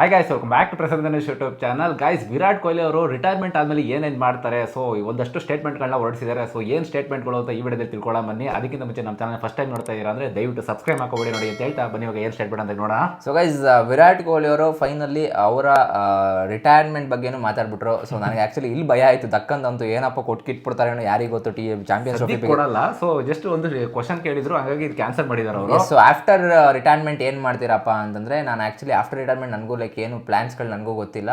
Hi guys welcome back to Prasad Ganesh YouTube channel guys Virat Kohli ಅವರು retirement ಆದಮೇಲೆ ಏನೇನು ಮಾಡ್ತಾರೆ? So ಒಂದಷ್ಟು ಸ್ಟೇಟ್ಮೆಂಟ್ಗಳನ್ನ ಹೊರಡಿಸಿದ್ದಾರೆ. ಸೊ ಏನು ಸ್ಟೇಟ್ಮೆಂಟ್ಗಳು ಅಂತ ಈ ವಿಡಿಯೋದಲ್ಲಿ ತಿಳ್ಕೊಳ್ಳೋ ಬನ್ನಿ. ಅದಕ್ಕಿಂತ ಮುಂಚೆ ನಮ್ಮ ಚಾನಲ್ ಫಸ್ಟ್ ಟೈಮ್ ನೋಡ್ತಾ ಇದ್ದೀರಾ ಅಂದರೆ ದಯವಿಟ್ಟು ಸಬ್ಸ್ಕ್ರೈಬ್ ಹಾಕೋಬೇಡಿ ನೋಡಿ ಅಂತ ಹೇಳ್ತಾ ಬನ್ನಿ. ಇವಾಗ ಏನು ಸ್ಟೇಟ್ಮೆಂಟ್ ಅಂತ ನೋಡೋಣ. ಸೊ ಗೈಸ್ ವಿರಾಟ್ ಕೊಹ್ಲಿ ಅವರು ಫೈನಲಿ ಅವರ ರಿಟೈರ್ಮೆಂಟ್ ಬಗ್ಗೆನೂ ಮಾತಾಡ್ಬಿಟ್ರು. ಸೊ ನನಗೆ ಆಕ್ಚುಲಿ ಇಲ್ಲಿ ಭಯ ಆಯಿತು. ದಕ್ಕಂತಂತೂ ಏನಪ್ಪ ಕೊಟ್ಕಿಟ್ಬಿಡ್ತಾರೆ ಏನೋ ಯಾರಿಗೆ ಗೊತ್ತು? ಟಿ ಚಾಂಪಿಯನ್ಸ್ ಟ್ರೋಫಿ ಕೊಡಲ್ಲ. ಸೊ ಜಸ್ಟ್ ಒಂದು ಕ್ವಶನ್ ಕೇಳಿದ್ರು. ಹಾಗಾಗಿ ಇದು ಕ್ಯಾನ್ಸಲ್ ಮಾಡಿದ್ದಾರೆ ಅವರು. ಸೊ ಆಫ್ಟರ್ ರಿಟೈರ್ಮೆಂಟ್ ಏನು ಮಾಡ್ತೀರಪ್ಪ ಅಂತಂದರೆ ನಾನು ಆ್ಯಕ್ಚುಲಿ ಆಫ್ಟರ್ ರಿಟೈರ್ಮೆಂಟ್ ನನಗೂ ಲೈಕ್ ಏನು ಪ್ಲ್ಯಾನ್ಸ್ಗಳು ನನಗೂ ಗೊತ್ತಿಲ್ಲ.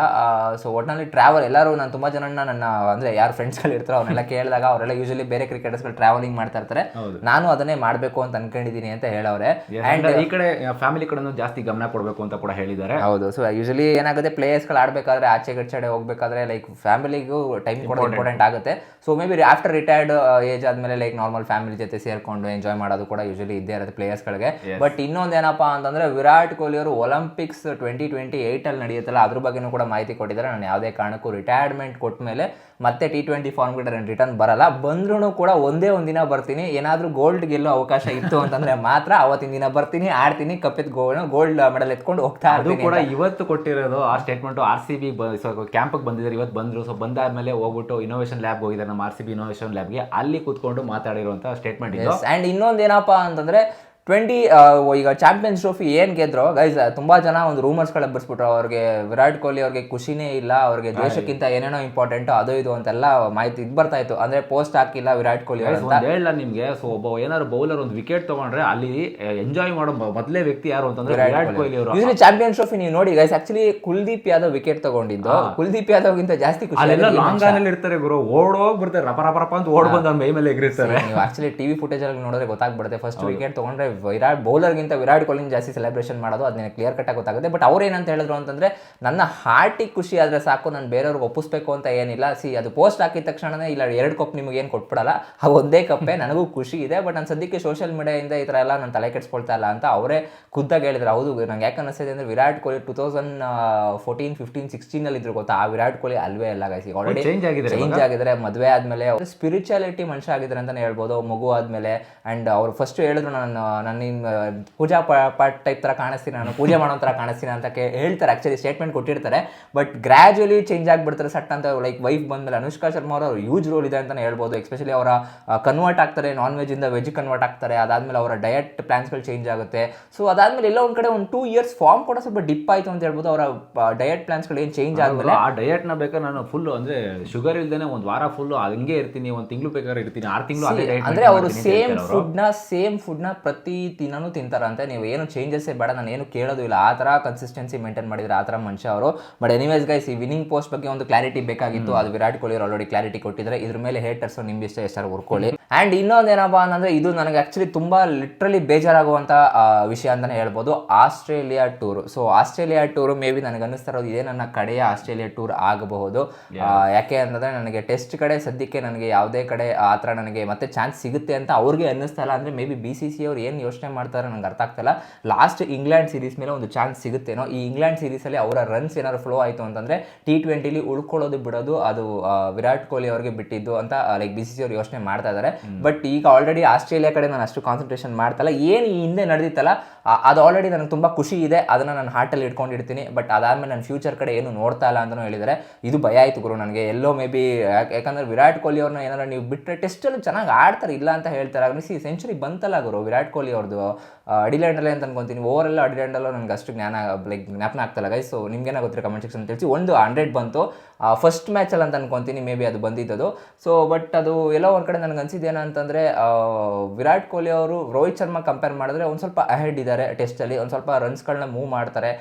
ಸೊ ಒಟ್ನಲ್ಲಿ ಟ್ರಾವೆಲ್ ಎಲ್ಲರೂ ನಾನು ತುಂಬ ಜನನ ನನ್ನ ಅಂದರೆ ಯಾರು ಫ್ರೆಂಡ್ಸ್ಗಳು ಇರ್ತಾರೋ ಅವನ್ನೆಲ್ಲ ಕೇಳಿದಾಗ ಅವರೆಲ್ಲ ಯೂಶಲಿ ಬೇರೆ ಕ್ರಿಕೆಟರ್ಸ್ಗಳು ಟ್ರಾವೆಲಿಂಗ್ ಮಾಡ್ತಾ ಇರ್ತಾರೆ. ನಾನು ಅದನ್ನೇ ಮಾಡಬೇಕು ಅಂತ ಅನ್ಕೊಂಡಿದ್ದೀನಿ ಅಂತ ಹೇಳವ್ರೆ. ಆ್ಯಂಡ್ ಈ ಕಡೆ ಫ್ಯಾಮಿಲಿ ಕಡೆನೂ ಜಾಸ್ತಿ ಗಮನ ಕೊಡಬೇಕು ಅಂತ ಕೂಡ ಹೇಳಿದ್ದಾರೆ. ಹೌದು. ಸೊ ಯೂಶಲಿ ಏನಾಗುತ್ತೆ ಪ್ಲೇಯರ್ಸ್ಗಳು ಆಡಬೇಕಾದ್ರೆ ಆಚೆ ಕಡೆ ಹೋಗಬೇಕಾದ್ರೆ ಲೈಕ್ ಫ್ಯಾಮಿಲಿಗೂ ಟೈಮ್ ಕೊಡೋದು ಇಂಪಾರ್ಟೆಂಟ್ ಆಗುತ್ತೆ. So maybe after retired age ಆದಮೇಲೆ ಲೈಕ್ ನಾರ್ಮಲ್ ಫ್ಯಾಮಿಲಿ ಜೊತೆ ಸೇರ್ಕೊಂಡು ಎಂಜಾಯ್ ಮಾಡೋದು ಕೂಡ ಯೂಶಲಿ ಇದ್ದೇ ಇರುತ್ತೆ ಪ್ಲೇಯರ್ಸ್ಗಳಿಗೆ ಬಟ್ ಇನ್ನೊಂದು ಏನಪ್ಪಾ ಅಂತಂದ್ರೆ ವಿರಾಟ್ ಕೊಹ್ಲಿ ಅವರು ಒಲಿಂಪಿಕ್ಸ್ ಟ್ವೆಂಟಿ ಟ್ವೆಂಟಿ ಏಯ್ಟಲ್ಲಿ ನಡೆಯುತ್ತಲ್ಲ ಅದ್ರ ಬಗ್ಗೆನೂ ಕೂಡ ಮಾಹಿತಿ ಕೊಟ್ಟಿದ್ದಾರೆ. ನಾನು ಯಾವುದೇ ಕಾರಣಕ್ಕೂ ರಿಟೈರ್ಮೆಂಟ್ ಕೊಟ್ಟ ಮೇಲೆ ಮತ್ತೆ ಟಿ ಟ್ವೆಂಟಿ ಫಾರ್ಮ್ಗೆ ನಾನು ರಿಟರ್ನ್ ಬರಲ್ಲ. ಬಂದ್ರೂ ಕೂಡ ಒಂದೇ ಒಂದಿನ ಬರ್ತೀನಿ. ಏನಾದರೂ ಗೋಲ್ಡ್ ಗೆಲ್ಲೋ ಅವಕಾಶ ಇತ್ತು ಅಂತಂದ್ರೆ ಮಾತ್ರ ಅವತ್ತಿನ ದಿನ ಬರ್ತೀನಿ ಆಡ್ತೀನಿ ಕಪ್ಪಿದ ಗೋಲ್ಡ್ ಗೋಲ್ಡ್ ಮೆಡಲ್ ಎತ್ಕೊಂಡು ಹೋಗ್ತಾ ಅದು ಕೂಡ ಇವತ್ತು ಕೊಟ್ಟಿರೋದು ಆ ಸ್ಟೇಟ್ಮೆಂಟ್ ಆರ್ ಸಿ ಬಿ ಕ್ಯಾಂಪಿಗೆ ಬಂದಿದ್ದಾರೆ ಇವತ್ತು ಬಂದರು. ಸೊ ಬಂದಾದ್ಮೇಲೆ ಹೋಗ್ಬಿಟ್ಟು ಇನೋವೇಷನ್ ಲ್ಯಾಬ್ ಹೋಗಿದ್ದಾರೆ ನಮ್ಮ ಆರ್ ಸಿ ಬಿ ಇನೋವೇಷನ್ ಲ್ಯಾಬ್ಗೆ ಅಲ್ಲಿ ಕೂತ್ಕೊಂಡು ಮಾತಾಡಿರುವಂಥ ಸ್ಟೇಟ್ಮೆಂಟ್ ಇದೆ. ಅಂಡ್ ಇನ್ನೊಂದು ಏನಪ್ಪ ಅಂತಂದ್ರೆ ಟ್ವೆಂಟಿ ಈಗ ಚಾಂಪಿಯನ್ಸ್ ಟ್ರೋಫಿ ಏನ್ ಗೆದ್ರು ಗೈಸ್ ತುಂಬ ಜನ ಒಂದು ರೂಮರ್ಸ್ಗಳ ಬರ್ಸ್ಬಿಟ್ರು ಅವ್ರಿಗೆ ವಿರಾಟ್ ಕೊಹ್ಲಿ ಅವ್ರಿಗೆ ಖುಷಿನೇ ಇಲ್ಲ ಅವ್ರಿಗೆ ದೇಶಕ್ಕಿಂತ ಏನೇನೋ ಇಂಪಾರ್ಟೆಂಟ್ ಅದು ಇದು ಅಂತೆಲ್ಲ ಮಾಹಿತಿ ಇದು ಬರ್ತಾ ಇತ್ತು. ಅಂದ್ರೆ ಪೋಸ್ಟ್ ಹಾಕಿಲ್ಲ ವಿರಾಟ್ ಕೊಹ್ಲಿ ಹೇಳಲ್ಲ ನಿಮಗೆ ಒಂದ್ ಹೇಳ ನಿಮ್ಗೆ. ಸೊ ಒಬ್ಬ ಏನಾದ್ರು ಬೌಲರ್ ಒಂದು ವಿಕೆಟ್ ತಗೊಂಡ್ರೆ ಅಲ್ಲಿ ಎಂಜಾಯ್ ಮಾಡೋ ಮೊದಲೇ ವ್ಯಕ್ತಿ ಯಾರು ಅಂತಂದ್ರೆ ವಿರಾಟ್ ಕೊಹ್ಲಿ. ಅವರು. ಯೂಶಲಿ ಚಾಂಪಿಯನ್ಸ್ ಟ್ರೋಫಿ ನೀವು ನೋಡಿ guys actually Kuldeep Yadav wicket ತಗೊಂಡಿದ್ದು. ಕುಲ್ದೀಪ್ ಯಾದವ್ಗಿಂತ ಜಾಸ್ತಿ ಖುಷಿ ಅಲ್ಲೆಲ್ಲ ಲಾಂಗ್ ಆನ್ ಅಲ್ಲಿ ಇರ್ತಾರೆ ಗುರು. ಓಡೋಗಿ ಬರ್ತಾರೆ ರಪ ರಪ ರಪ ಅಂತ ಓಡ್ ಬಂದು ಮೈ ಮೇಲೆ ಎಗರಿರ್ತಾರೆ. ನೀವು ಆಕ್ಚುಲಿ ಟಿವಿ ಫುಟೇಜ್ ಅಲ್ಲಿ ನೋಡಿದ್ರೆ ಗೊತ್ತಾಗ್ಬಿಡುತ್ತೆ. ಫಸ್ಟ್ ವಿಕೆಟ್ ತಗೊಂಡ್ರೆ ವಿರಾಟ್ ಬೌಲರ್ಗಿಂತ ವಿರಾಟ್ ಕೊಹ್ಲಿ ಜಾಸ್ತಿ ಸೆಲೆಬ್ರೇಷನ್ ಮಾಡೋದು ಅದನ್ನ ಕ್ಲಿಯರ್ ಕಟ್ ಆಗಿ ಗೊತ್ತಾಗುತ್ತೆ. ಬಟ್ ಅವ್ರು ಏನಂತ ಹೇಳಿದ್ರು ಅಂತಂದ್ರೆ ನನ್ನ ಹಾರ್ಟಿಗೆ ಖುಷಿ ಆದರೆ ಸಾಕು ನಾನು ಬೇರೆಯವ್ರಿಗೆ ಒಪ್ಪಿಸ್ಬೇಕು ಅಂತ ಏನಿಲ್ಲ. ಸಿ ಅದು ಪೋಸ್ಟ್ ಹಾಕಿದ ತಕ್ಷಣನೇ ಇಲ್ಲ ಎರಡು ಕಪ್ ನಿಮಗೆ ಏನು ಕೊಟ್ಬಿಡಲ್ಲ. ಆ ಒಂದೇ ಕಪ್ಪೇ ನನಗೂ ಖುಷಿ ಇದೆ ಬಟ್ ನಾನು ಸದ್ಯಕ್ಕೆ ಸೋಷಿಯಲ್ ಮೀಡಿಯಾಯಿಂದ ಈ ಥರ ಎಲ್ಲ ನಾನು ತಲೆ ಕೆಡಿಸ್ಕೊಳ್ತಾ ಇಲ್ಲ ಅಂತ ಅವರೇ ಖುದ್ದಾಗಿ ಹೇಳಿದ್ರು. ಹೌದು ನಂಗೆ ಯಾಕೆ ಅನಿಸ್ತಿದೆ ಅಂದರೆ Virat Kohli two thousand fourteen fifteen ಸಿಕ್ಸ್ಟೀನಲ್ಲಿ ಇದ್ರು ಗೊತ್ತಾ? ಆ ವಿರಾಟ್ ಕೊಹ್ಲಿ ಅಲ್ವೇ ಅಲ್ಲ ಗಾಯಿಸಿ ಆಲ್ರೆಡಿ ಚೇಂಜ್ ಆಗಿದೆ ಚೇಂಜ್ ಆಗಿದ್ದಾರೆ ಮದುವೆ ಆದಮೇಲೆ ಸ್ಪಿರಿಚುಯಾಲಿಟಿ ಮನುಷ್ಯ ಆಗಿದ್ದಾರೆ ಅಂತಲೇ ಹೇಳ್ಬೋದು ಮಗು ಆದಮೇಲೆ ಆ್ಯಂಡ್ ಅವ್ರು ಫಸ್ಟ್ ಹೇಳಿದ್ರು ನಾನು ನನ್ನ ನಿಮ್ ಪೂಜಾ ಪ- ಪಾಠ ಟೈಪ್ ಥರ ಕಾಣಿಸ್ತೀನಿ ನಾನು ಪೂಜೆ ಮಾಡೋ ಥರ ಕಾಣಿಸ್ತೀನಿ ಅಂತ ಕೇ- ಹೇಳ್ತಾರೆ. ಆ್ಯಕ್ಚುಲಿ ಸ್ಟೇಟ್ಮೆಂಟ್ ಕೊಟ್ಟಿರ್ತಾರೆ. ಬಟ್ ಗ್ರ್ಯಾಜುಲಿ ಚೇಂಜ್ ಆಗಿಬಿಡ್ತಾರೆ ಸಟ್ ಅಂತ ಲೈಕ್ ವೈಫ್ ಬಂದಮೇಲೆ ಅನುಷ್ಕಾ ಶರ್ಮಾ ಅವರು ಯೂಜ್ ರೋಲ್ ಇದೆ ಅಂತಲೇ ಹೇಳ್ಬೋದು. ಎಸ್ಪೆಷಲಿ ಅವರ ಕನ್ವರ್ಟ್ ಆಗ್ತಾರೆ ನಾನ್ ವೆಜ್ ಇಂದ ವೆಜ್ ಕನ್ವರ್ಟ್ ಆಗ್ತಾರೆ. ಅದಾದಮೇಲೆ ಅವರ ಡಯಟ್ ಪ್ಲಾನ್ಸ್ಗಳು ಚೇಂಜ್ ಆಗುತ್ತೆ. ಸೊ ಅದಾದಮೇಲೆ ಎಲ್ಲ ಒಂದು ಕಡೆ ಒಂದು ಟೂ ಇಯರ್ಸ್ ಫಾರ್ಮ್ ಕೂಡ ಸ್ವಲ್ಪ ಡಿಪ್ ಆಯಿತು ಅಂತ ಹೇಳ್ಬೋದು. ಅವರ ಡಯಟ್ ಪ್ಲಾನ್ಸ್ಗಳು ಏನು ಚೇಂಜ್ ಆದಮೇಲೆ ಆ ಡಯಟ್ನ ನ ಬೇಕಾದ್ರೆ ನಾನು ಫುಲ್ ಅಂದರೆ ಶುಗರ್ ಇಲ್ದೇನೆ ಒಂದು ವಾರ ಫುಲ್ಲು ಹಂಗೆ ಇರ್ತೀನಿ ಒಂದು ತಿಂಗಳು ಬೇಕಾದ್ರೆ ಇರ್ತೀನಿ ಆರು ತಿಂಗಳು ಅಂದ್ರೆ ಅವರು ಸೇಮ್ ಫುಡ್ನ ನ ಸೇಮ್ ಫುಡ್ನ ನ ಪ್ರತಿ ದಿನನೂ ತಿಂತಾರಂತೆ. ನೀವು ಏನು ಚೇಂಜಸ್ ಬೇಡ ನಾನು ಏನು ಕೇಳೋದು ಇಲ್ಲ. ಆ ತರ ಕನ್ಸಿಸ್ಟೆನ್ಸಿ ಮೇಂಟೈನ್ ಮಾಡಿದ್ರೆ ಆ ಥರ ಮನುಷ್ಯ ಅವರು. ಬಟ್ ಎನಿವೇಸ್ ಗೈಸ್ ಈ ವಿನಿಂಗ್ ಪೋಸ್ಟ್ ಬಗ್ಗೆ ಒಂದು ಕ್ಲಾರಿಟಿ ಬೇಕಾಗಿತ್ತು. ಅದು ವಿರಾಟ್ ಕೊಹ್ಲಿ ಆಲ್ರೆಡಿ ಕ್ಲಾರಿಟಿ ಕೊಟ್ಟಿದ್ದಾರೆ. ಇದ್ರ ಮೇಲೆ ಹೇಟರ್ಸ್ ನಿಮ್ಗೆ ಇಷ್ಟ ಎಷ್ಟಾರು ಹುರ್ಕೊಳ್ಳಿ. ಅಂಡ್ ಇನ್ನೊಂದು ಏನಪ್ಪ ಅಂತಂದ್ರೆ ಇದು ನನಗೆ ಆ್ಯಕ್ಚುಲಿ ತುಂಬ ಲಿಟ್ರಲಿ ಬೇಜಾರಾಗುವಂಥ ವಿಷಯ ಅಂತಲೇ ಹೇಳ್ಬೋದು. Australia tour. So Australia tour maybe ನನಗೆ ಅನ್ನಿಸ್ತಾ ಇರೋದು ಇದೇ ನನ್ನ ಕಡೆಯ ಆಸ್ಟ್ರೇಲಿಯಾ ಟೂರ್ ಆಗಬಹುದು. ಯಾಕೆ ಅಂತಂದರೆ ನನಗೆ ಟೆಸ್ಟ್ ಕಡೆ ಸದ್ಯಕ್ಕೆ ನನಗೆ ಯಾವುದೇ ಕಡೆ ಆ ಥರ ನನಗೆ ಮತ್ತೆ ಚಾನ್ಸ್ ಸಿಗುತ್ತೆ ಅಂತ ಅವ್ರಿಗೆ ಅನ್ನಿಸ್ತಾ ಇಲ್ಲ. ಅಂದರೆ maybe B C C ಅವ್ರು ಏನು ಯೋಚನೆ ಮಾಡ್ತಾರೆ ನನಗೆ ಅರ್ಥ ಆಗ್ತಿಲ್ಲ ಲಾಸ್ಟ್ ಇಂಗ್ಲೆಂಡ್ ಸೀರೀಸ್ ಮೇಲೆ ಒಂದು ಚಾನ್ಸ್ ಸಿಗುತ್ತೇನೋ. ಈ ಇಂಗ್ಲೆಂಡ್ ಸೀರೀಸಲ್ಲಿ ಅವರ ರನ್ಸ್ ಏನಾದ್ರು ಫ್ಲೋ ಆಯಿತು ಅಂತಂದರೆ ಟಿ ಟ್ವೆಂಟಿಲಿ ಉಳ್ಕೊಳ್ಳೋದು ಬಿಡೋದು ಅದು ವಿರಾಟ್ ಕೊಹ್ಲಿ ಅವ್ರಿಗೆ ಬಿಟ್ಟಿದ್ದು ಅಂತ ಲೈಕ್ ಬಿ ಸಿ ಸಿ ಅವ್ರು ಯೋಚನೆ ಮಾಡ್ತಾ ಇದ್ದಾರೆ ಬಟ್ ಈಗ ಆಲ್ರೆಡಿ ಆಸ್ಟ್ರೇಲಿಯಾ ಕಡೆ ನಾನು ಅಷ್ಟು ಕಾನ್ಸಂಟ್ರೇಷನ್ ಮಾಡ್ತಲ್ಲ, ಏನು ಈ ಹಿಂದೆ ನಡೆದಿತ್ತಲ್ಲ ಅದು ಆಲ್ರೆಡಿ ನನಗೆ ತುಂಬ ಖುಷಿ ಇದೆ, ಅದನ್ನು ನಾನು ಹಾರ್ಟಲ್ಲಿ ಇಟ್ಕೊಂಡಿರ್ತೀನಿ ಬಟ್ ಅದಾದಮೇಲೆ ನನ್ನ ಫ್ಯೂಚರ್ ಕಡೆ ಏನು ನೋಡ್ತಾ ಇಲ್ಲ ಅಂತಲೂ ಹೇಳಿದರೆ, ಇದು ಭಯ ಆಯಿತು ಗುರು ನನಗೆ. ಎಲ್ಲೋ ಮೇ ಬಿ ಯಾಕಂದ್ರೆ ವಿರಾಟ್ ಕೊಹ್ಲಿ ಅವ್ರನ್ನ ಏನಾರ ನೀವು ಬಿಟ್ಟರೆ ಟೆಸ್ಟಲ್ಲೂ ಚೆನ್ನಾಗಿ ಆಡ್ತಾರೆ, ಇಲ್ಲ ಅಂತ ಹೇಳ್ತಾರೆ. ಅಗ್ನಿಸಿ ಸೆಂಚುರಿ ಬಂತಲ್ಲ ಗುರು, ವಿರಾಟ್ ಕೊಹ್ಲಿ ಅವ್ರದ್ದು ಅಡಿಲ್ಯಾಂಡಲ್ಲೇ ಅಂತ ಅನ್ಕೊಂತೀನಿ. ಓವರ್ ಎಲ್ಲ ಅಡಿಲ್ಯಾಂಡಲ್ಲೂ ನನಗೆ ಅಷ್ಟು ಜ್ಞಾನ ಲೈಕ್ ಜ್ಞಾಪನ ಆಗ್ತಲ್ಲ ಗೈಸ್ ಸೊ ನಿಮ್ಗೆ ಏನಾಗುತ್ತೆ ಕಮೆಂಟ್ ಸೆಕ್ಷನ್ ತಿಳಿಸಿ. ಒಂದು ಹಂಡ್ರೆಡ್ ಬಂತು. ಫಸ್ಟ್ ಮ್ಯಾಚಲ್ಲಿ ಅಂತ ಅನ್ಕೊಂತೀನಿ ಮೇ ಬಿ ಅದು ಬಂದಿದ್ದದು. ಸೊ ಬಟ್ ಅದು ಎಲ್ಲೋ ಒಂದು ಕಡೆ ನನಗೆ ಅನ್ಸಿದ್ದು ಏನಂತಂದರೆ ವಿರಾಟ್ ಕೊಹ್ಲಿ ಅವರು ರೋಹಿತ್ ಶರ್ಮಾ ಕಂಪೇರ್ ಮಾಡಿದ್ರೆ ಒಂದು ಸ್ವಲ್ಪ ಅಹೆಡ್ ಇದ್ದಾರೆ ಟೆಸ್ಟಲ್ಲಿ ಒಂದು ಸ್ವಲ್ಪ ರನ್ಸ್ಗಳನ್ನ ಮೂವ್ ಮಾಡ್ತಾರೆ.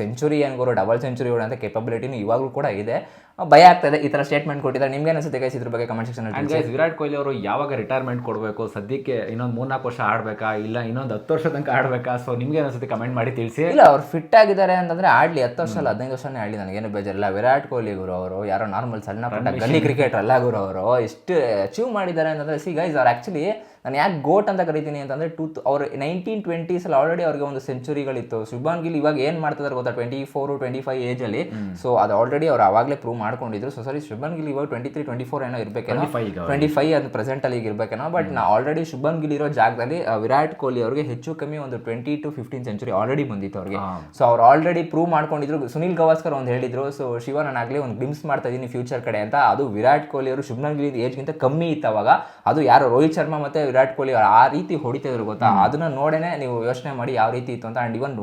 ಸೆಂಚುರಿ ಏನು ಡಬಲ್ ಸೆಂಚುರಿ ಅಂತ ಕೇಪಬಿಲಿಟಿನೂ ಇವಾಗಲೂ ಕೂಡ ಇದೆ. ಭಯ ಆಗ್ತದೆ ಈ ಥರ ಸ್ಟೇಟ್ಮೆಂಟ್ ಕೊಟ್ಟಿದ್ದಾರೆ. ನಿಮ್ಗೆ ಅನಿಸುತ್ತೆ ಗೈಸ್ ಇದ್ರ ಬಗ್ಗೆ ಕಮೆಂಟ್ ಸೆಕ್ಷನ್ ಅಲ್ಲಿ ಗೈಸ್ ವಿರಾಟ್ ಕೊಹ್ಲಿ ಅವರು ಯಾವಾಗ ರಿಟೈರ್ಮೆಂಟ್ ಕೊಡಬೇಕು ಸದ್ಯಕ್ಕೆ ಇನ್ನೊಂದು ಮೂರ್ನಾಲ್ಕು ವರ್ಷ ಆಡ್ಬೇಕಾ ಇಲ್ಲ ಇನ್ನೊಂದು ಹತ್ತು ವರ್ಷ ತನಕ ಆಡ್ಬೇಕಾ? ಸೊ ನಿಮ್ಗೆ ಅನಿಸುತ್ತೆ ಕಮೆಂಟ್ ಮಾಡಿ ತಿಳಿಸಿ. ಇಲ್ಲ ಅವ್ರು ಫಿಟ್ ಆಗಿದ್ದಾರೆ ಅಂತಂದ್ರೆ ಆಡ್ಲಿ ಹತ್ತು ವರ್ಷ ಅಲ್ಲ ಹದಿನೈದು ವರ್ಷನೇ ಆಡ್ಲಿ ನನಗೇನು ಬೇಜಾರಿಲ್ಲ. ವಿರಾಟ್ ಕೊಹ್ಲಿ ಗುರು ಅವರು ಯಾರೋ ನಾರ್ಮಲ್ ಸಣ್ಣ ಪುಟ್ಟ ಗಲ್ಲಿ ಕ್ರಿಕೆಟರ್ ಅಲ್ಲ ಗುರು ಅವರು ಎಷ್ಟು ಅಚೀವ್ ಮಾಡಿದ್ದಾರೆ ಅಂತಂದ್ರೆ ಸಿ ಗೈಸ್ ಅವ್ರು ಆಕ್ಚುಲಿ ನಾನು ಯಾಕೆ ಗೋಟ್ ಅಂತ ಕರಿತೀನಿ ಅಂತಂದ್ರೆ ಟೂ ಅವ್ರು ನೈನ್ಟೀನ್ ಟ್ವೆಂಟೀಸಲ್ಲಿ ಆಲ್ರೆಡಿ ಅವ್ರಿಗೆ ಒಂದು ಸೆಂಚುರಿಗಳಿತ್ತು ಶುಭಾನ್ ಗಿಲ್ ಇವಾಗ ಏನು ಮಾಡ್ತಿದ್ದಾರೆ ಗೊತ್ತಾ ಟ್ವೆಂಟಿ ಫೋರ್ ಟ್ವೆಂಟಿ ಫೈವ್ ಏಜಲ್ಲಿ ಸೊ ಅದು ಆಲ್ರೆಡಿ ಅವ್ರು ಅವಾಗಲೇ ಪ್ರೂವ್ ಮಾಡ್ಕೊಂಡಿದ್ರು. ಸೊ ಸಾರಿ ಶುಭನ್ ಗಿಲ್ ಇವಾಗ ಟ್ವೆಂಟಿ ತ್ರೀ ಟ್ವೆಂಟಿ ಫೋರ್ ಏನೋ ಇರಬೇಕೇನೋ? 25 ಈಗ ಟ್ವೆಂಟಿ ಫೈವ್ ಅದು ಪ್ರೆಸೆಂಟ್ ಅಲ್ಲಿ ಇರಬೇಕೇನೋ? ಬಟ್ ನಾ ಆಲ್ರೆಡಿ ಶುಭನ್ ಗಿಲ್ ಇರೋ ಜಾಗದಲ್ಲಿ ವಿರಾಟ್ ಕೊಹ್ಲಿ ಅವರಿಗೆ ಹೆಚ್ಚು ಕಮ್ಮಿ ಒಂದು twenty two fifteen century already ಬಂದಿತ್ತು ಅವ್ರಿಗೆ. ಸೊ ಅವ್ರು ಆಲ್ರೆಡಿ ಪ್ರೂವ್ ಮಾಡ್ಕೊಂಡಿದ್ರು. ಸುನಿಲ್ ಗವಾಸ್ಕರ್ ಒಂದು ಹೇಳಿದ್ರು ಸೊ ಶಿವ ನಾನು ಆಗಲೇ ಒಂದು ಗ್ಲಿಮ್ಸ್ ಮಾಡ್ತಾ ಇದ್ದೀನಿ ಫ್ಯೂಚರ್ ಕಡೆ ಅಂತ. ಅದು ವಿರಾಟ್ ಕೊಹ್ಲಿ ಅವರು ಶುಭನ್ ಗಿಲ್ ಏಜ್ಗಿಂತ ಕಮ್ಮಿ ಇತ್ತು ಅವಾಗ. ಅದು ಯಾರು ರೋಹಿತ್ ಶರ್ಮಾ ಮತ್ತೆ ವಿರಾಟ್ ಕೊಹ್ಲಿ ಅವರು ಆ ರೀತಿ ಹೊಡಿತಿದ್ರು ಗೊತ್ತಾ? ಅದನ್ನ ನೋಡೇನೆ ನೀವು ಯೋಚನೆ ಮಾಡಿ ಯಾವ ರೀತಿ ಇತ್ತು ಅಂತ. ಅಂಡ್ ಇವನ್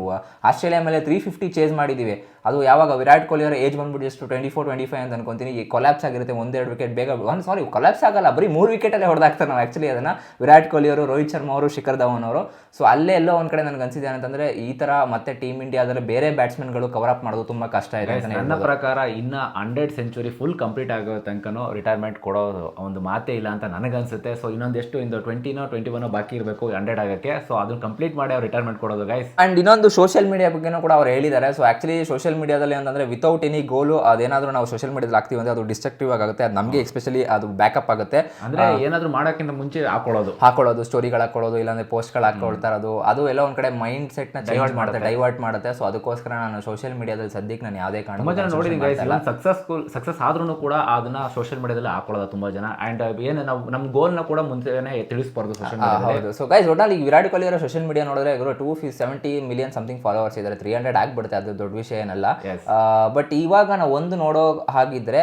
ಆಸ್ಟ್ರೇಲಿಯಾ ಮೇಲೆ ತ್ರೀ ಫಿಫ್ಟಿ ಚೇಸ್ ಮಾಡಿದ್ದೀವಿ ಅದು ಯಾವಾಗ ವಿರಾಟ್ ಕೊಹ್ಲಿ ಅವರ ಏಜ್ ಬಂದ್ಬಿಟ್ಟು ಎಷ್ಟು ಟ್ವೆಂಟಿ ಫೋರ್ ಟ್ವೆಂಟಿ ಫೈವ್ ಅಂತ ಅನ್ಕೊಂತೀನಿ. ಈ ಕೊಲ್ಯಾಪ್ಸ್ ಆಗಿರುತ್ತೆ ಒಂದೆರಡು ವಿಕೆಟ್ ಬೇಗ. ಒನ್ ಸಾರಿ ಕೊಲ್ಯಾಪ್ಸ್ ಆಗಲ್ಲ. ಬರೀ ಮೂರು ವಿಕೆಟಲ್ಲೇ ಹೊಡೆದಾಕ್ತಾರೆ ನಾವು ಆ್ಯಕ್ಚುಲಿ ಅದನ್ನ. ವಿರಾಟ್ ಕೊಹ್ಲಿ ಅವರು ರೋಹಿತ್ ಶರ್ಮಾ ಅವರು ಶಿಖರ್ ಧವನ್ ಅವರು. ಸೊ ಅಲ್ಲೇ ಎಲ್ಲೋ ಒಂದು ಕಡೆ ನನಗೆ ಅನಿಸಿದೆ ಅಂತಂದ್ರೆ ಈ ತರ ಮತ್ತೆ ಟೀಮ್ ಇಂಡಿಯಾದಲ್ಲಿ ಬೇರೆ ಬ್ಯಾಟ್ಸ್ಮನ್ಗಳು ಕವರ್ ಅಪ್ ಮಾಡೋದು ತುಂಬಾ ಕಷ್ಟ ಇದೆ ನನ್ನ ಪ್ರಕಾರ ಇನ್ನ ಹಂಡ್ರೆಡ್ ಸೆಂಚುರಿ ಫುಲ್ ಕಂಪ್ಲೀಟ್ ಆಗೋ ತನಕನೂ ರಿಟೈರ್ಮೆಂಟ್ ಕೊಡೋದು ಒಂದು ಮಾತೇ ಇಲ್ಲ ಅಂತ ನನಗನ್ಸುತ್ತೆ ಸೊ ಇನ್ನೊಂದೆಷ್ಟು ಇಂದು ಟ್ವೆಂಟಿನೋ ಟ್ವೆಂಟಿ ಒನ್ ಬಾಕಿ ಇರಬೇಕು ಹಂಡ್ರೆಡ್ ಆಗಕ್ಕೆ. ಸೊ ಅದನ್ನ ಕಂಪ್ಲೀಟ್ ಮಾಡಿ ಅವ್ರು ರಿಟೈರ್ಮೆಂಟ್ ಕೊಡೋದು ಗೈಸ್ ಅಂಡ್ ಇನ್ನೊಂದು ಸೋಷಿಯಲ್ ಮೀಡಿಯಾ ಬಗ್ಗೆನೂ ಕೂಡ ಅವ್ರು ಹೇಳಿದ್ದಾರೆ. ಸೊ ಆ್ಯಕ್ಚುಲಿ ಸೋಷಿಯಲ್ ಮೀಡಿಯಾದಲ್ಲಿ ಅಂತಂದರೆ ವಿತೌಟ್ ಎನಿ ಗೋಲು ಅದೇನಾದರೂ ನಾವು ಸೋಷಿಯಲ್ ಮೀಡಿಯಾದಲ್ಲಿ ಹಾಕ್ತೀವಿ ಅಂದ್ರೆ ಅದು ಡಿಸ್ಟ್ರಕ್ಟಿವ್ ಆಗುತ್ತೆ. ಅದು ನಮಗೆ ಎಸ್ಪೆಷಲಿ ಅದು ಬ್ಯಾಕಪ್ ಆಗುತ್ತೆ. ಅಂದ್ರೆ ಏನಾದ್ರು ಮಾಡೋಕ್ಕಿಂತ ಮುಂಚೆ ಹಾಕೊಳ್ಳೋದು. ಹಾಕೊಳ್ಳೋದು ಸ್ಟೋರಿಗಳು ಹಾಕೊಳ್ಳೋದು ಇಲ್ಲಾಂದ್ರೆ ಪೋಸ್ಟ್ಗಳು ಹಾಕೊಳ್ತಾ ಇರೋದು. ಅದು ಎಲ್ಲ ಒಂದ್ ಕಡೆ ಮೈಂಡ್ ಸೆಟ್ನ ಚೇಂಜ್ ಮಾಡುತ್ತೆ ಡೈವರ್ಟ್ ಮಾಡುತ್ತೆ. ಸೊ ಅದಕ್ಕೋಸ್ಕರ ನಾನು ಸೋಷಿಯಲ್ ಮೀಡಿಯಾದಲ್ಲಿ ಸದ್ಯಕ್ಕೆ ನಾನು ಯಾವುದೇ ಕಾರಣ ತುಂಬಾ ಜನ ನೋಡಿದೀನಿ ಗೈಸ್ ಸಕ್ಸಸ್ಫುಲ್ ಸಕ್ಸಸ್ ಆದ್ರೂ ಕೂಡ ಅದನ್ನ ಸೋಷಿಯಲ್ ಮೀಡಿಯಾದಲ್ಲಿ ಹಾಕೊಳ್ಳೋದು ತುಂಬಾ ಜನ. ಅಂಡ್ ಏನು ನಾವು ನಮ್ಮ ಗೋಲ್ನ ಕೂಡ ಮುಂಚೆನೆ ತಿಳಿಸ್ಬಾರ್ದು ಸೋಷಿಯಲ್ ಹೌದು. ಸೊ ಗೈಸ್ ಒಟ್ಟಲ್ಲಿ ಈಗ ವಿರಾಟ್ ಕೊಹ್ಲಿ ಅವರ ಸೋಷಿಯಲ್ ಮೀಡಿಯಾ ನೋಡಿದ್ರೆ ಇವರು ಟೂ ಫಿ ಸೆವೆಂಟಿ ಮಿಲಿಯನ್ ಸಮಥಿಂಗ್ ಫಾಲೋವರ್ಸ್ ಇದ್ದಾರೆ ತ್ರೀ ಹಂಡ್ರೆಡ್ ಆಗ್ಬಿಡುತ್ತೆ ಅದು ದೊಡ್ಡ ವಿಷಯ ಏನಲ್ಲ. ಬಟ್ ಇವಾಗ ನಾವು ಒಂದು ನೋಡೋ ಹಾಗಿದ್ರೆ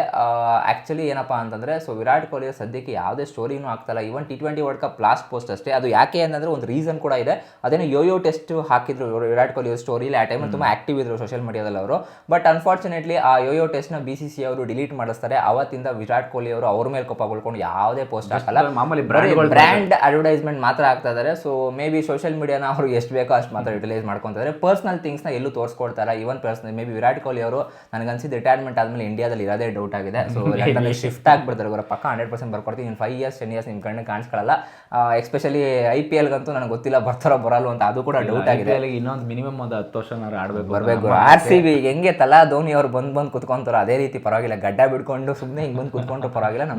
ಆಕ್ಚುಲಿ ಏನಪ್ಪಾ ಅಂತಂದ್ರೆ ಸೊ ವಿರಾಟ್ ಕೊಹ್ಲಿ ಅವ್ರು ಸದ್ಯಕ್ಕೆ ಯಾವುದೇ ಸ್ಟೋರಿನೂ ಆಗ್ತಲ್ಲ even T twenty world cup last post ಅಷ್ಟೇ. ಅದು ಯಾಕೆ ಅಂತಂದ್ರೆ ಒಂದು ರೀಸನ್ ಕೂಡ ಇದೆ. ಅದೇನು ಯೋಯೋ ಟೆಸ್ಟ್ ಹಾಕಿದ್ರು ವಿರಾಟ್ ಕೊಹ್ಲಿ ಸ್ಟೋರಿಲಿ ಆ ಟೈಮಲ್ಲಿ ತುಂಬ ಆಕ್ಟಿವ್ ಇದ್ರು ಸೋಷಿಯಲ್ ಮೀಡಿಯಾದಲ್ಲಿ ಅವರು. ಬಟ್ ಅನ್ಫಾರ್ಚುನೇಟ್ಲಿ ಆ ಯೋಯೋ ಯೋ ಟೆಸ್ಟ್ನ ಬಿ ಸಿ ಸಿ ಅವರು ಡಿಲೀಟ್ ಮಾಡಿಸ್ತಾರೆ. ಅವತ್ತಿಂದ ವಿರಾಟ್ ಕೊಹ್ಲಿ ಅವರು ಅವ್ರ ಮೇಲೆ ಕೋಪಗೊಳ್ಕೊಂಡು ಯಾವುದೇ ಪೋಸ್ಟ್ ಹಾಕಲ್ಲ. ಮಾಮೂಲಿ ಬ್ರ್ಯಾಂಡ್ ಅಡ್ವರ್ಟೈಸ್ಮೆಂಟ್ ಮಾತ್ರ. ಆಗ್ತಾ ಇದ್ದಾರೆ ಸೊ ಮೇ ಬಿ ಸೋಷಿಯಲ್ ಮೀಡಿಯಾನ ಅವರು ಎಷ್ಟು ಬೇಕೋ ಅಷ್ಟು ಮಾತ್ರ ಯುಟಿಲೈಸ್ ಮಾಡ್ಕೊತಾರೆ ಪರ್ಸನಲ್ ಥಿಂಗ್ಸ್ನ ಎಲ್ಲೂ ತೋರಿಸ್ಕೊಡ್ತಾರೆ even personal maybe Virat Kohli ಅವರು ನನಗನ್ಸಿದ್ದು ರಿಟೈರ್ಮೆಂಟ್ ಆದಮೇಲೆ ಇಂಡಿಯಾದಲ್ಲಿ ಇರೋದೇ ಡೌಟ್ ಆಗಿದೆ. ಸೊ ಲಂಡನ್ ಶಿಫ್ಟ್ ಆಗಿಬಿಡ್ತಾರೆ. ಅವರ ಪಕ್ಕ ಹಂಡ್ರೆಡ್ ಪರ್ಸೆಂಟ್ ಬರ್ಕೊಡ್ತೀನಿ. ಇನ್ನು ಫೈವ್ ಇಯರ್ಸ್ ಟೆನ್ ಇಯರ್ಸ್ ನಿಮ್ಮ ಕಣ್ಣು ಕಾಣಿಸ್ಕೊಳ್ಳಲ್ಲ ಎಸ್ಪೆಷಲಿ ಐ ಪಿ ಎಲ್ಗಂತೂ ನನಗೆ ಗೊತ್ತಿಲ್ಲ ಬರ್ತಾರೋ ಬರಲ್ಲ ಅಂತ. ಅದು ಕೂಡ ಡೌಟ್ ಆಗಿದೆ. ಇನ್ನೊಂದು ಮಿನಿಮಮ್ ಒಂದು ಹತ್ತು ವರ್ಷ ಆಡಬೇಕು ಬರಬೇಕು. ಆರ್ ಸಿ ಬಿ ಹೆಂಗೆ ತಲಾ ಧೋನಿ ಅವ್ರು ಬಂದು ಬಂದು ಕುತ್ಕೊಂತಾರೋ ಅದೇ ರೀತಿ ಪರವಾಗಿಲ್ಲ. ಗಡ್ಡ ಬಿಡ್ಕೊಂಡು ಸುಮ್ಮನೆ ಹಿಂಗೆ ಬಂದು ಕುತ್ಕೊಂಡ್ರು ಪರವಾಗಿಲ್ಲ ನಮ್ಮ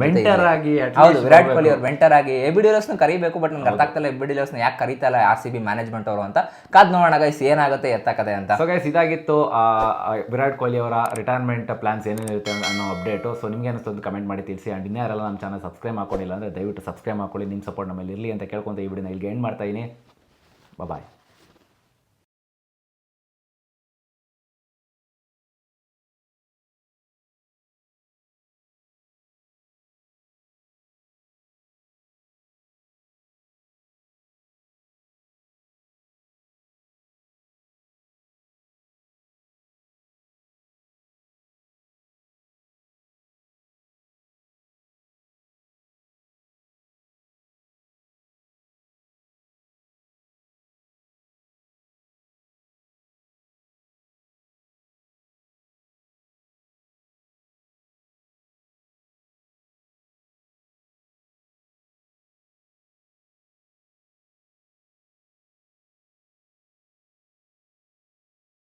ಹೌದು ವಿರಾಟ್ ಕೊಹ್ಲಿ ಅವ್ರು ವೆಂಟರ್ ಆಗಿ. ಎ ಬಿ ಡಿಲರ್ಸ್ನ ಕರಿಬೇಕು ಬಟ್ ನಂಗೆ ಅರ್ಥ ಆಗ್ತಲ್ಲ ಎ ಬಿ ಡಿಲರ್ಸ್ನ ಯಾಕೆ ಕರೀತಲ್ಲ ಆರ್ ಸಿ ಬಿ ಮ್ಯಾನೇಜ್ಮೆಂಟ್ ಅವರು ಅಂತ. ಕಾದ್ ನೋಡೋಣ ಗೈಸ್ ಏನಾಗುತ್ತೆ ಎತ್ತಾಕದೆ ಅಂತ. ಸೊ ಗೈಸ್ ಇದಾಗಿತ್ತು ವಿರಾಟ್ ಕೊಹ್ಲಿ ಅವರ ರಿಟೈರ್ಮೆಂಟ್ ಪ್ಲಾನ್ಸ್ ಏನೇನಿರುತ್ತೆ ಅನ್ನೋ ಅಪ್ಡೇಟು ಸೊ ನಿಮಗೆ ಅನಿಸ್ತದೆ ಕಮೆಂಟ್ ಮಾಡಿ ತಿಳಿಸಿ. ಆ್ಯಂಡ್ ಇನ್ಯಾರೆಲ್ಲ ನಮ್ಮ ಚಾನಲ್ ಸಬ್ಸ್ಕ್ರೈಬ್ ಮಾಡ್ಕೊಂಡಿಲ್ಲ ಅಂದರೆ ದಯವಿಟ್ಟು ಸಬ್ಸ್ಕ್ರೈಬ್ ಮಾಡ್ಕೊಳ್ಳಿ. ನಿಮ್ಮ ಸಪೋರ್ಟ್ ನಮ್ಮಲ್ಲಿ ಇರಲಿ ಅಂತ ಕೇಳ್ಕೊಂತ ಈ ವಿಡಿಯೋನ ಇಲ್ಲಿಗೆ ಎಂಡ್ ಮಾಡ್ತಾ ಇದ್ದೀನಿ ಬಾಯ್